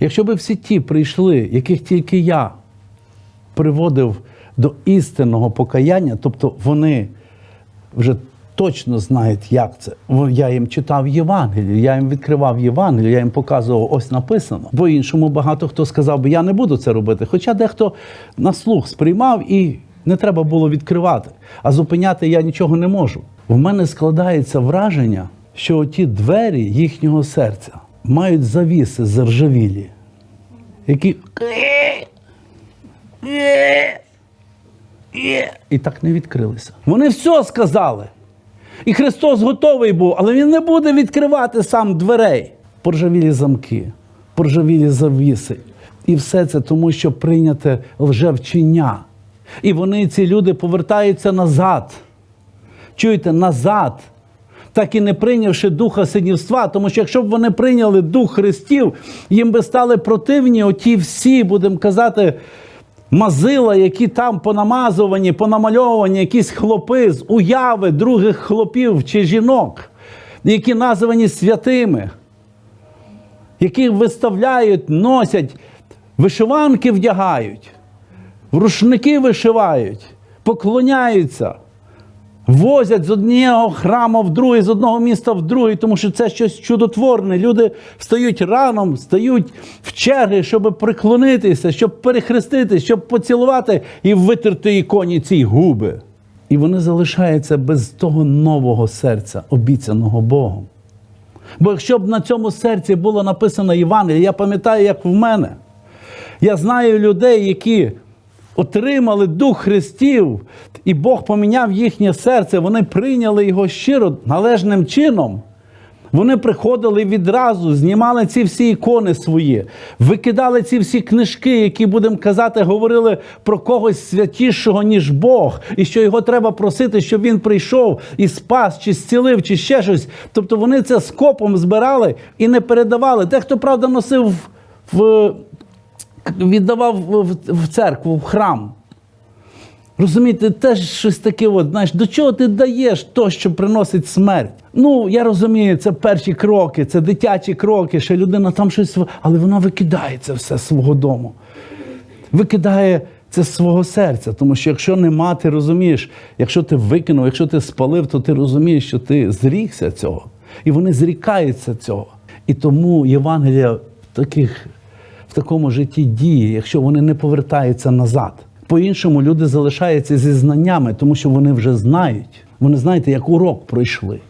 Якщо би всі ті прийшли, яких тільки я приводив до істинного покаяння, тобто вони вже точно знають, як це. Я їм читав Євангелію, я їм відкривав Євангелію, я їм показував, ось написано. Бо іншому багато хто сказав би, я не буду це робити. Хоча дехто на слух сприймав і не треба було відкривати. А зупиняти я нічого не можу. В мене складається враження, що ті двері їхнього серця мають завіси заржавілі, які і так не відкрилися. Вони все сказали. І Христос готовий був, але Він не буде відкривати сам дверей. Поржавілі замки, поржавілі завіси. І все це тому, що прийняте лжевчення. І вони, ці люди, повертаються назад. Чуєте, назад. Так і не прийнявши духа синівства, тому що якщо б вони прийняли дух Христів, їм би стали противні оті всі, будемо казати, мазила, які там понамазувані, понамальовані, якісь хлопи з уяви других хлопів чи жінок, які названі святими, які виставляють, носять, вишиванки вдягають, рушники вишивають, поклоняються. Возять з одного храму в другий, з одного міста в другий, тому що це щось чудотворне. Люди встають раном, стають в черги, щоб приклонитися, щоб перехреститися, щоб поцілувати і витерти іконі ці губи. І вони залишаються без того нового серця, обіцяного Богом. Бо якщо б на цьому серці було написано Євангеліє, я пам'ятаю, як в мене. Я знаю людей, які отримали Дух Христів, і Бог поміняв їхнє серце, вони прийняли його щиро, належним чином. Вони приходили відразу, знімали ці всі ікони свої, викидали ці всі книжки, які, будемо казати, говорили про когось святішого, ніж Бог, і що його треба просити, щоб він прийшов і спас, чи зцілив, чи ще щось. Тобто вони це скопом збирали і не передавали. Дехто, правда, носив в віддавав в, церкву, в храм. Розумієте, теж щось таке, от, знаєш, до чого ти даєш то, що приносить смерть? Ну, я розумію, це перші кроки, це дитячі кроки, ще людина там щось, але вона викидає це все з свого дому. Викидає це з свого серця. Тому що якщо нема, ти розумієш, якщо ти викинув, якщо ти спалив, то ти розумієш, що ти зрікся цього. І вони зрікаються цього. І тому Євангелія таких в такому житті діє, якщо вони не повертаються назад. По-іншому люди залишаються зі знаннями, тому що вони вже знають. Вони знаєте, як урок пройшли.